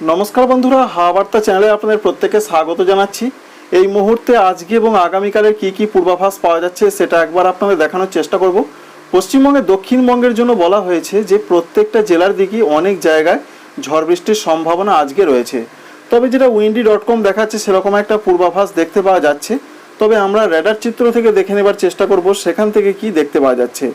নমস্কার বন্ধুরা হাওয়া বার্তা চ্যানেলে আপনাদের প্রত্যেকে স্বাগত জানাচ্ছি। এই মুহূর্তে আজকে এবং আগামীকালের কি কি পূর্বাভাস পাওয়া যাচ্ছে সেটা একবার আপনাদের দেখানোর চেষ্টা করব। পশ্চিমবঙ্গে দক্ষিণবঙ্গের জন্য বলা হয়েছে যে, প্রত্যেকটা জেলার দিকে অনেক জায়গায় ঝড় বৃষ্টির সম্ভাবনা আজকে রয়েছে। তবে যেটা উইন্ডি ডট কম দেখাচ্ছে, সেরকম একটা পূর্বাভাস দেখতে পাওয়া যাচ্ছে। তবে আমরা র্যাডার চিত্র থেকে দেখে নেবার চেষ্টা করব, সেখান থেকে কি দেখতে পাওয়া যাচ্ছে।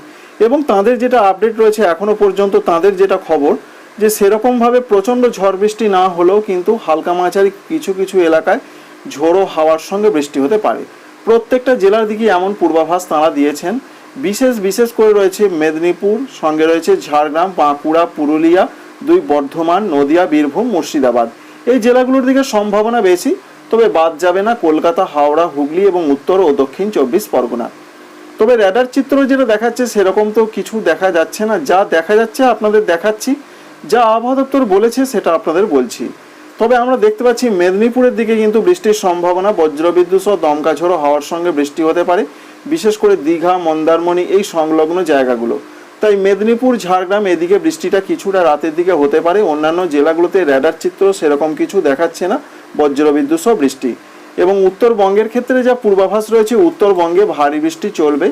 এবং তাদের যেটা আপডেট রয়েছে এখনও পর্যন্ত তাদের যেটা খবর যে সেরকমভাবে প্রচণ্ড ঝড় বৃষ্টি না হলেও কিন্তু হালকা মাঝারি কিছু কিছু এলাকায় ঝোড়ো হাওয়ার সঙ্গে বৃষ্টি হতে পারে। প্রত্যেকটা জেলার দিকে এমন পূর্বাভাস তাঁরা দিয়েছেন। বিশেষ বিশেষ করে রয়েছে মেদিনীপুর, সঙ্গে রয়েছে ঝাড়গ্রাম, বাঁকুড়া, পুরুলিয়া, দুই বর্ধমান, নদিয়া, বীরভূম, মুর্শিদাবাদ। এই জেলাগুলোর দিকে সম্ভাবনা বেশি, তবে বাদ যাবে না কলকাতা, হাওড়া, হুগলি এবং উত্তর ও দক্ষিণ চব্বিশ পরগনা। তবে র্যাডার চিত্র যেটা দেখাচ্ছে সেরকম তো কিছু দেখা যাচ্ছে না। যা দেখা যাচ্ছে আপনাদের দেখাচ্ছি যা আবহাওয়া দপ্তর বলেছে সেটা আপনাদের বলছি। তবে আমরা দেখতে পাচ্ছি মেদিনীপুরের দিকে কিন্তু বৃষ্টির সম্ভাবনা, বজ্রবিদ্যুৎ সহ দমকা ঝোড়ো হওয়ার সঙ্গে বৃষ্টি হতে পারে, বিশেষ করে দীঘা, মন্দারমণি এই সংলগ্ন জায়গাগুলো। তাই মেদিনীপুর, ঝাড়গ্রাম এদিকে বৃষ্টিটা কিছুটা রাতের দিকে হতে পারে, অন্যান্য জেলাগুলোতে র্যাডার চিত্র সেরকম কিছু দেখাচ্ছে না, বজ্রবিদ্যুৎ সহ বৃষ্টি। এবং উত্তরবঙ্গের ক্ষেত্রে যা পূর্বাভাস রয়েছে, উত্তরবঙ্গে ভারী বৃষ্টি চলবে,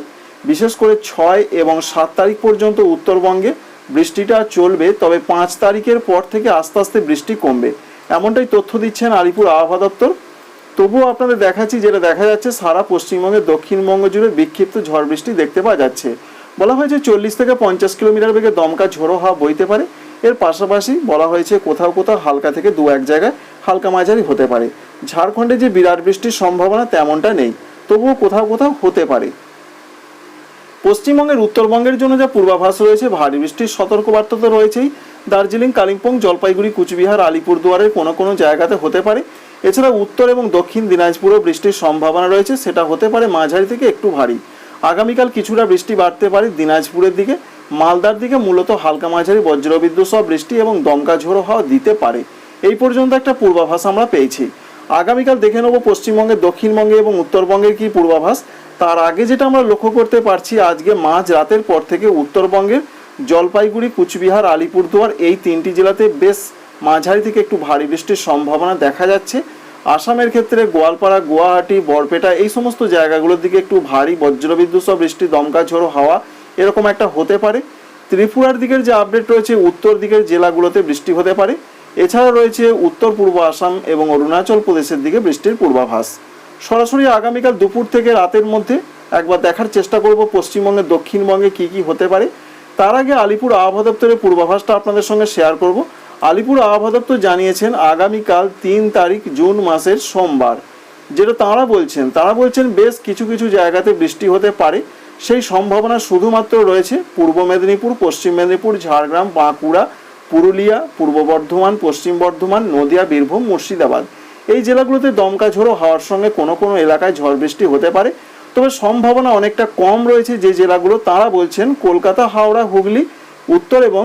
বিশেষ করে ছয় এবং সাত তারিখ পর্যন্ত উত্তরবঙ্গে বৃষ্টিটা চলবে, তবে পাঁচ তারিখের পর থেকে আস্তে আস্তে বৃষ্টি কমবে। এমনটাই তথ্য দিচ্ছেন আলিপুর আবহাওয়া দপ্তর। তবুও আপনাদের দেখাচ্ছি, যেটা দেখা যাচ্ছে, সারা পশ্চিমবঙ্গের দক্ষিণবঙ্গ জুড়ে বিক্ষিপ্ত ঝড় বৃষ্টি দেখতে পাওয়া যাচ্ছে। বলা হয়েছে, চল্লিশ থেকে পঞ্চাশ কিলোমিটার বেগে দমকা ঝোড়ো হাওয়া বইতে পারে। এর পাশাপাশি বলা হয়েছে, কোথাও কোথাও হালকা থেকে দু এক জায়গায় হালকা মাঝারি হতে পারে। ঝাড়খণ্ডে যে বিরাট বৃষ্টির সম্ভাবনা, তেমনটা নেই। তবুও কোথাও কোথাও হতে পারে। পশ্চিমবঙ্গের উত্তরবঙ্গের জন্য যা পূর্বাভাস রয়েছে, ভারী বৃষ্টির সতর্কবার্তা তো রয়েছেই। দার্জিলিং, কালিম্পং, জলপাইগুড়ি, কুচবিহার, আলিপুরদুয়ারের কোনো কোনো জায়গাতে হতে পারে। এছাড়া উত্তর এবং দক্ষিণ দিনাজপুরেও বৃষ্টির সম্ভাবনা রয়েছে, সেটা হতে পারে মাঝারি থেকে একটু ভারী। আগামীকাল কিছুটা বৃষ্টি বাড়তে পারে দিনাজপুরের দিকে। মালদার দিকে মূলত হালকা মাঝারি বজ্রবিদ্যুৎ সহ বৃষ্টি এবং দমকা ঝোড়ো হাওয়া দিতে পারে। এই পর্যন্ত একটা পূর্বাভাস আমরা পেয়েছি। আগামীকাল দেখে নেব পশ্চিমবঙ্গের, দক্ষিণবঙ্গে এবং উত্তরবঙ্গের কি পূর্বাভাস। তার আগে যেটা আমরা লক্ষ্য করতে পারছি, আজকে মাঝ রাতের পর থেকে উত্তরবঙ্গের জলপাইগুড়ি, কুচবিহার, আলিপুরদুয়ার এই তিনটি জেলাতে বেশ মাঝারি থেকে একটু ভারী বৃষ্টির সম্ভাবনা দেখা যাচ্ছে। আসামের ক্ষেত্রে গোয়ালপাড়া, গুয়াহাটি, বরপেটা এই সমস্ত জায়গাগুলোর দিকে একটু ভারী বজ্রবিদ্যুৎ সহ বৃষ্টি, দমকা ঝোড়ো হাওয়া এরকম একটা হতে পারে। ত্রিপুরার দিকের যে আপডেট রয়েছে, উত্তর দিকের জেলাগুলোতে বৃষ্টি হতে পারে। এছাড়া রয়েছে উত্তর পূর্ব আসাম এবং অরুণাচল প্রদেশের দিকে বৃষ্টির পূর্বাভাস। সরাসরি আগামীকাল দুপুর থেকে রাতের মধ্যে একবার দেখার চেষ্টা করব পশ্চিমবঙ্গের দক্ষিণবঙ্গে কি কি হতে পারে। তার আগে আলিপুর আবহাওয়া দপ্তরের পূর্বাভাসটা আপনাদের সঙ্গে শেয়ার করব। আলিপুর আবহাওয়া দপ্তর জানিয়েছেন আগামীকাল তিন তারিখ জুন মাসের সোমবার। যেটা তাঁরা বলছেন, তারা বলছেন বেশ কিছু কিছু জায়গাতে বৃষ্টি হতে পারে। সেই সম্ভাবনা শুধুমাত্র রয়েছে পূর্ব মেদিনীপুর, পশ্চিম মেদিনীপুর, ঝাড়গ্রাম, বাঁকুড়া পুরুলিয়া, পূর্ব বর্ধমান, পশ্চিম বর্ধমান, নদিয়া, বীরভূম, মুর্শিদাবাদ। এই জেলাগুলোতে দমকা ঝোড়ো হওয়ার সঙ্গে কোনো কোনো এলাকায় ঝড় বৃষ্টি হতে পারে। তবে সম্ভাবনা অনেকটা কম রয়েছে যে জেলাগুলো, তারা বলছেন কলকাতা, হাওড়া, হুগলি, উত্তর এবং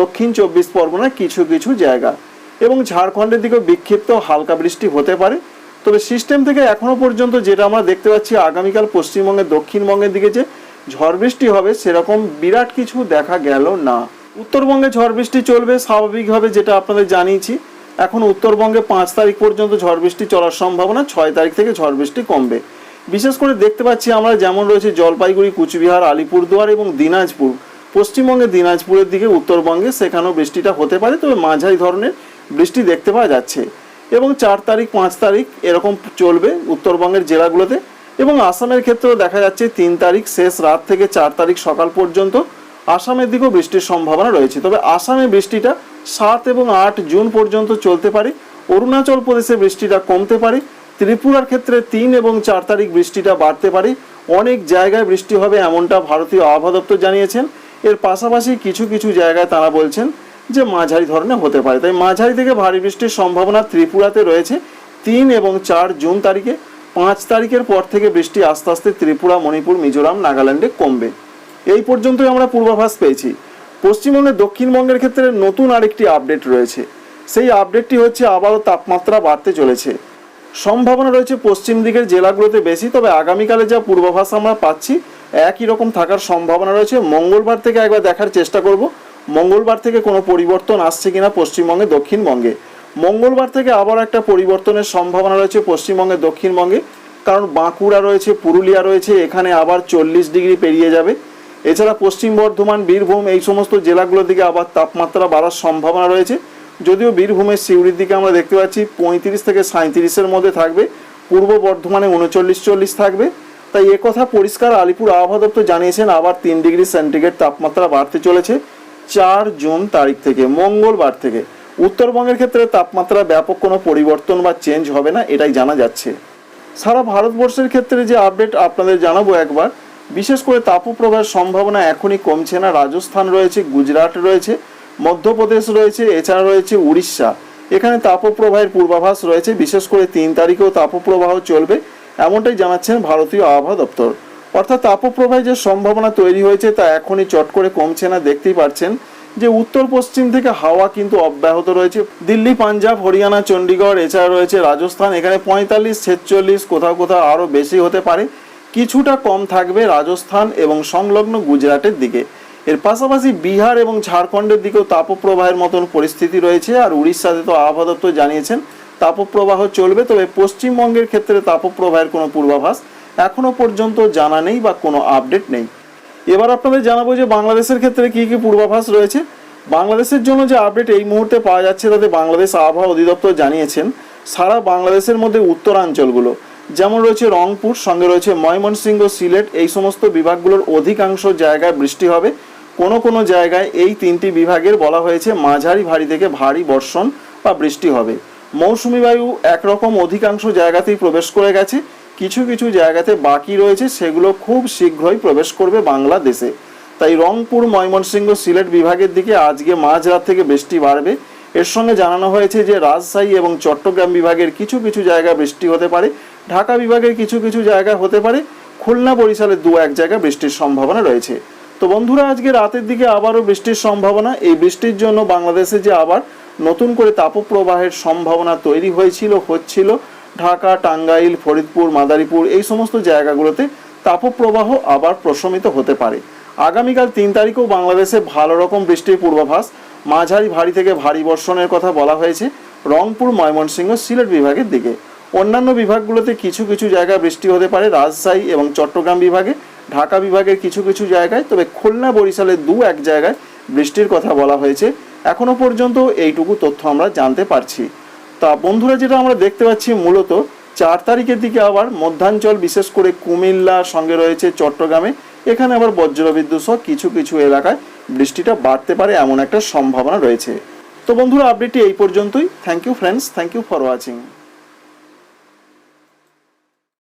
দক্ষিণ চব্বিশ পরগনার কিছু কিছু জায়গা। এবং ঝাড়খণ্ডের দিকেও বিক্ষিপ্ত হালকা বৃষ্টি হতে পারে। তবে সিস্টেম থেকে এখনও পর্যন্ত যেটা আমরা দেখতে পাচ্ছি, আগামীকাল পশ্চিমবঙ্গের দক্ষিণবঙ্গের দিকে যে ঝড় বৃষ্টি হবে, সেরকম বিরাট কিছু দেখা গেল না। উত্তরবঙ্গে ঝড় বৃষ্টি চলবে স্বাভাবিকভাবে যেটা আপনাদের জানিয়েছি। এখন উত্তরবঙ্গে পাঁচ তারিখ পর্যন্ত ঝড় বৃষ্টি চলার সম্ভাবনা, ছয় তারিখ থেকে ঝড় বৃষ্টি কমবে। বিশেষ করে দেখতে পাচ্ছি আমরা যেমন রয়েছে জলপাইগুড়ি, কুচবিহার, আলিপুরদুয়ার এবং দিনাজপুর। পশ্চিমবঙ্গে দিনাজপুরের দিকে উত্তরবঙ্গে সেখানেও বৃষ্টিটা হতে পারে, তবে মাঝারি ধরনের বৃষ্টি দেখতে পাওয়া যাচ্ছে। এবং চার তারিখ, পাঁচ তারিখ এরকম চলবে উত্তরবঙ্গের জেলাগুলোতে। এবং আসামের ক্ষেত্রেও দেখা যাচ্ছে তিন তারিখ শেষ রাত থেকে চার তারিখ সকাল পর্যন্ত আসামের দিকেও বৃষ্টির সম্ভাবনা রয়েছে। তবে আসামে বৃষ্টিটা সাত এবং আট জুন পর্যন্ত চলতে পারে। অরুণাচল প্রদেশে বৃষ্টিটা কমতে পারে। ত্রিপুরার ক্ষেত্রে তিন এবং চার তারিখ বৃষ্টিটা বাড়তে পারে। অনেক জায়গায় বৃষ্টি হবে এমনটা ভারতীয় আবহাওয়া দপ্তর জানিয়েছেন। এর পাশাপাশি কিছু কিছু জায়গায় তারা বলছেন যে মাঝারি ধরনের হতে পারে। তাই মাঝারি থেকে ভারী বৃষ্টির সম্ভাবনা ত্রিপুরাতে রয়েছে। তিন এবং চার জুন তারিখে, পাঁচ তারিখের পর থেকে বৃষ্টি আস্তে আস্তে ত্রিপুরা, মণিপুর, মিজোরাম, নাগাল্যান্ডে কমবে। এই পর্যন্তই আমরা পূর্বাভাস পেয়েছি। পশ্চিমবঙ্গের দক্ষিণবঙ্গের ক্ষেত্রে নতুন আরেকটি আপডেট রয়েছে। সেই আপডেটটি হচ্ছে আবারও তাপমাত্রা বাড়তে চলেছে। সম্ভাবনা রয়েছে পশ্চিম দিকের জেলাগুলোতে বেশি, তবে আগামীকালে যা পূর্বাভাস আমরা পাচ্ছি, একই রকম থাকার সম্ভাবনা রয়েছে। মঙ্গলবার থেকে একবার দেখার চেষ্টা করব। মঙ্গলবার থেকে কোনো পরিবর্তন আসছে কিনা পশ্চিমবঙ্গে, দক্ষিণবঙ্গে? মঙ্গলবার থেকে আবার একটা পরিবর্তনের সম্ভাবনা রয়েছে পশ্চিমবঙ্গে, দক্ষিণবঙ্গে। কারণ বাঁকুড়া রয়েছে, পুরুলিয়া রয়েছে, এখানে আবার চল্লিশ ডিগ্রি পেরিয়ে যাবে। এছাড়া পশ্চিম বর্ধমান, বীরভূম এই সমস্ত জেলাগুলোর দিকে আবার তাপমাত্রা বাড়ার সম্ভাবনা রয়েছে। যদিও বীরভূমের সিউড়ির দিকে আমরা দেখতে পাচ্ছি পঁয়ত্রিশ থেকে সাঁত্রিশের মধ্যে থাকবে। পূর্ব বর্ধমানে উনচল্লিশ চল্লিশ থাকবে। তাই একথা পরিষ্কার আলিপুর আবহাওয়া দপ্তর জানিয়েছেন, আবার তিন ডিগ্রি সেন্টিগ্রেড তাপমাত্রা বাড়তে চলেছে চার জুন তারিখ থেকে, মঙ্গলবার থেকে। উত্তরবঙ্গের ক্ষেত্রে তাপমাত্রা ব্যাপক কোনো পরিবর্তন বা চেঞ্জ হবে না, এটাই জানা যাচ্ছে। সারা ভারতবর্ষের ক্ষেত্রে যে আপডেট আপনাদের জানাব একবার বিশেষ করে তাপপ্রবাহের সম্ভাবনা এখনই কমছে না। রাজস্থান রয়েছে, গুজরাট রয়েছে, মধ্যপ্রদেশ রয়েছে, এছাড়া রয়েছে উড়িষ্যা। এখানে তাপপ্রবাহের পূর্বাভাস রয়েছে। বিশেষ করে তিন তারিখেও তাপপ্রবাহ চলবে, এমনটাই জানাচ্ছেন ভারতীয় আবহাওয়া দপ্তর। অর্থাৎ তাপপ্রবাহের যে সম্ভাবনা তৈরি হয়েছে তা এখনই চট করে কমছে না, দেখতেই পাচ্ছেন যে উত্তর পশ্চিম থেকে হাওয়া কিন্তু অব্যাহত রয়েছে। দিল্লি, পাঞ্জাব, হরিয়ানা চণ্ডীগড় এছাড়া রয়েছে রাজস্থান। এখানে পঁয়তাল্লিশ, ছেচল্লিশ, কোথাও কোথাও আরও বেশি হতে পারে। কিছুটা কম থাকবে রাজস্থান এবং সংলগ্ন গুজরাটের দিকে। এর পাশাপাশি বিহার এবং ঝাড়খণ্ডের দিকেও তাপপ্রবাহের মতন পরিস্থিতি রয়েছে আর উড়িষ্যাতে তো আবহাওয়া দপ্তর জানিয়েছেন তাপপ্রবাহ চলবে, তবে পশ্চিমবঙ্গের ক্ষেত্রে তাপপ্রবাহের কোনো পূর্বাভাস এখনও পর্যন্ত জানা নেই বা কোনো আপডেট নেই। এবার আপনাদের জানাব যে বাংলাদেশের ক্ষেত্রে কি কি পূর্বাভাস রয়েছে। বাংলাদেশের জন্য যে আপডেট এই মুহূর্তে পাওয়া যাচ্ছে তাতে বাংলাদেশ আবহাওয়া অধিদপ্তর জানিয়েছেন, সারা বাংলাদেশের মধ্যে উত্তরাঞ্চলগুলো। যেমন রয়েছে রংপুর, সঙ্গে রয়েছে ময়মনসিংহ, সিলেট, এই সমস্ত বিভাগগুলোর অধিকাংশ জায়গায় বৃষ্টি হবে। কোনো কোনো জায়গায় এই তিনটি বিভাগের বলা হয়েছে মাঝারি ভারী থেকে ভারী বর্ষণ বা বৃষ্টি হবে। মৌসুমি বায়ু একরকম অধিকাংশ জায়গাতেই প্রবেশ করে গেছে। কিছু কিছু জায়গাতে বাকি রয়েছে, সেগুলো খুব শীঘ্রই প্রবেশ করবে বাংলাদেশে। তাই রংপুর, ময়মনসিংহ, সিলেট বিভাগের দিকে আজকে মাঝরাত থেকে বৃষ্টি বাড়বে। এর সঙ্গে জানানো হয়েছে যে রাজশাহী এবং চট্টগ্রাম বিভাগের কিছু কিছু জায়গায় বৃষ্টি হতে পারে। ঢাকা বিভাগের কিছু কিছু জায়গায় হতে পারে। খুলনা বরিশালের দু এক জায়গায় বৃষ্টির সম্ভাবনা রয়েছে। তো বন্ধুরা, আজকে রাতের দিকে আবারও বৃষ্টির সম্ভাবনা। এই বৃষ্টির জন্য বাংলাদেশে যে আবার নতুন করে তাপপ্রবাহের সম্ভাবনা তৈরি হয়েছিল, হচ্ছিল, ঢাকা, টাঙ্গাইল, ফরিদপুর, মাদারীপুর, এই সমস্ত জায়গাগুলোতে তাপপ্রবাহ আবার প্রশমিত হতে পারে। আগামীকাল তিন তারিখেও বাংলাদেশে ভালো রকম বৃষ্টির পূর্বাভাস। মাঝারি ভারী থেকে ভারী বর্ষণের কথা বলা হয়েছে রংপুর, ময়মনসিংহ, সিলেট বিভাগের দিকে। অন্যান্য বিভাগগুলোতে কিছু কিছু জায়গায় বৃষ্টি হতে পারে, রাজশাহী এবং চট্টগ্রাম বিভাগে, ঢাকা বিভাগের কিছু কিছু জায়গায়, তবে খুলনা বরিশালের দু এক জায়গায় বৃষ্টির কথা বলা হয়েছে। এখনও পর্যন্ত এইটুকু তথ্য আমরা জানতে পারছি। তা বন্ধুরা, যেটা আমরা দেখতে পাচ্ছি মূলত, চার তারিখের দিকে আবার মধ্যাঞ্চল, বিশেষ করে কুমিল্লা, সঙ্গে রয়েছে চট্টগ্রামে, এখানে আবার বজ্রবিদ্যুৎ সহ কিছু কিছু এলাকায় বৃষ্টিটা বাড়তে পারে এমন একটা সম্ভাবনা রয়েছে। তো বন্ধুরা আপডেটটি এই পর্যন্তই। Thank you friends thank you for watching